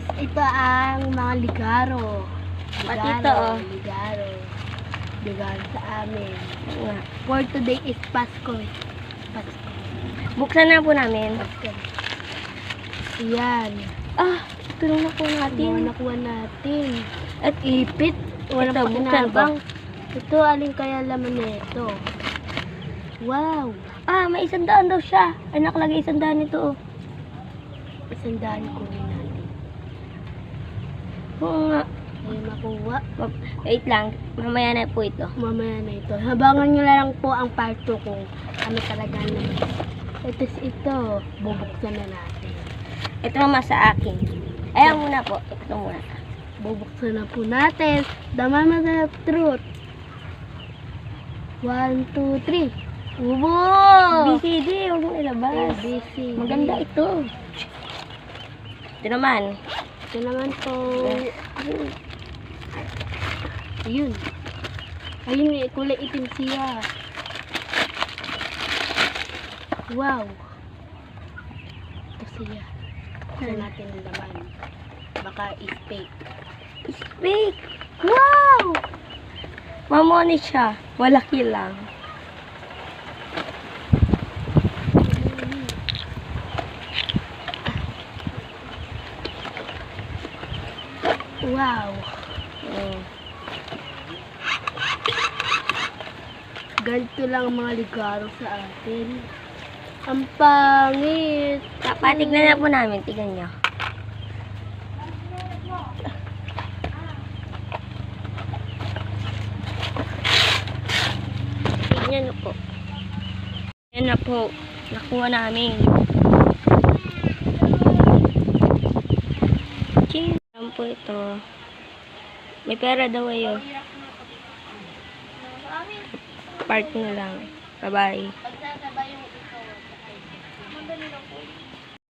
mga ligaro. Pati Ligaro, ito, oh. Ligaro. Ligaro sa amin. Nga. For today is Pasko. Pasko. Buksan na po namin. Pasko. Yan. Ah, tulong na Mga natin. nakuha natin. At Ipit. Wala Ito, buksan kinabang. Ito, alin kaya laman nito? Wow. ah, may isang daan daw siya. Ay, nakalagay isang daan nito. Oh. Isandaan ko rin. Oo nga. Ay, makuha. Ma- Wait lang, mamaya na po ito. Mamaya na ito. Habangan nyo lang po ang part 2 kung ano talaga na. Ito, ito. Bubuksan na natin. Ito naman sa akin. Ayan muna po. Ito muna. Bubuksan na po natin. The Mama the Truth. 1, 2, 3. Wow! BCD, huwag mong ilabas. ABC. Maganda ito. Ito naman. Ito naman po. Ayun. Ayun eh, kulay itim siya. Wow. Ito siya. Ito natin ang laman. Baka is-fake. Speak. Wow! Mamoni siya. Malaki lang. Wow. Mm. Ganito lang ang mga ligaro sa atin. Ang pangit. Papatignan na po namin. Tignan niyo. Tignan niyo po. Yan na po. Nakuha namin. Cheers. Yan po ito. May pera daw ayo. Part na lang. Bye-bye.